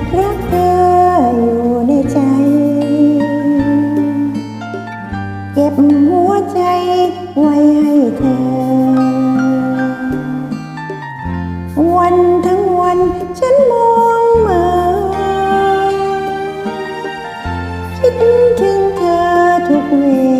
บรักเธออยู่ในใจ เก็บหัวใจไว้ให้เธอ วันทั้งวันฉันมองมาคิดถึงเธอทุกเวลา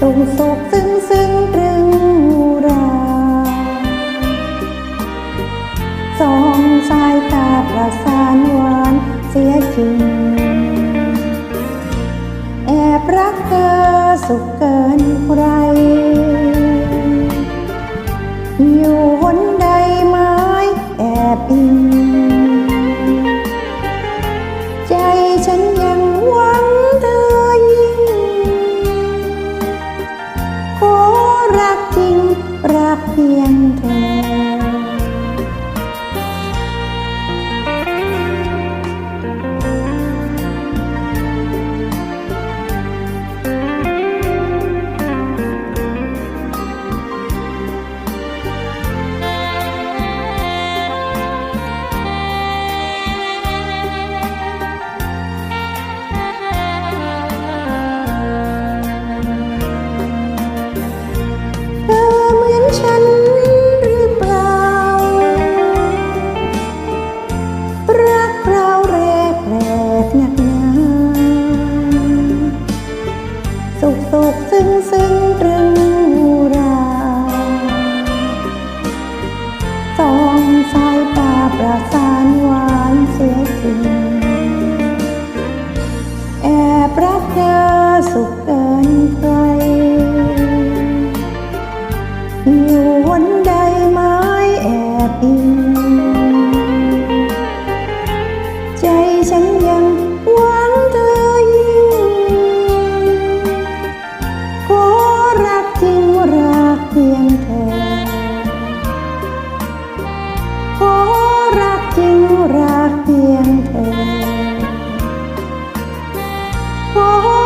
สุขสุขซึ้งซึ้งตรึงราสองสายตาประสานหวานเสียจริง แอบรักเธอสุขเกินใครอยู่หน รักเพียงเธอ สุขสุขซึ้งซึ้งตรึงราสองสายตาประสานหวานเสียจริแอบรักเธอสุขเกินใครอยู่หนใดไม้แอบอิงใจฉันยัง Oh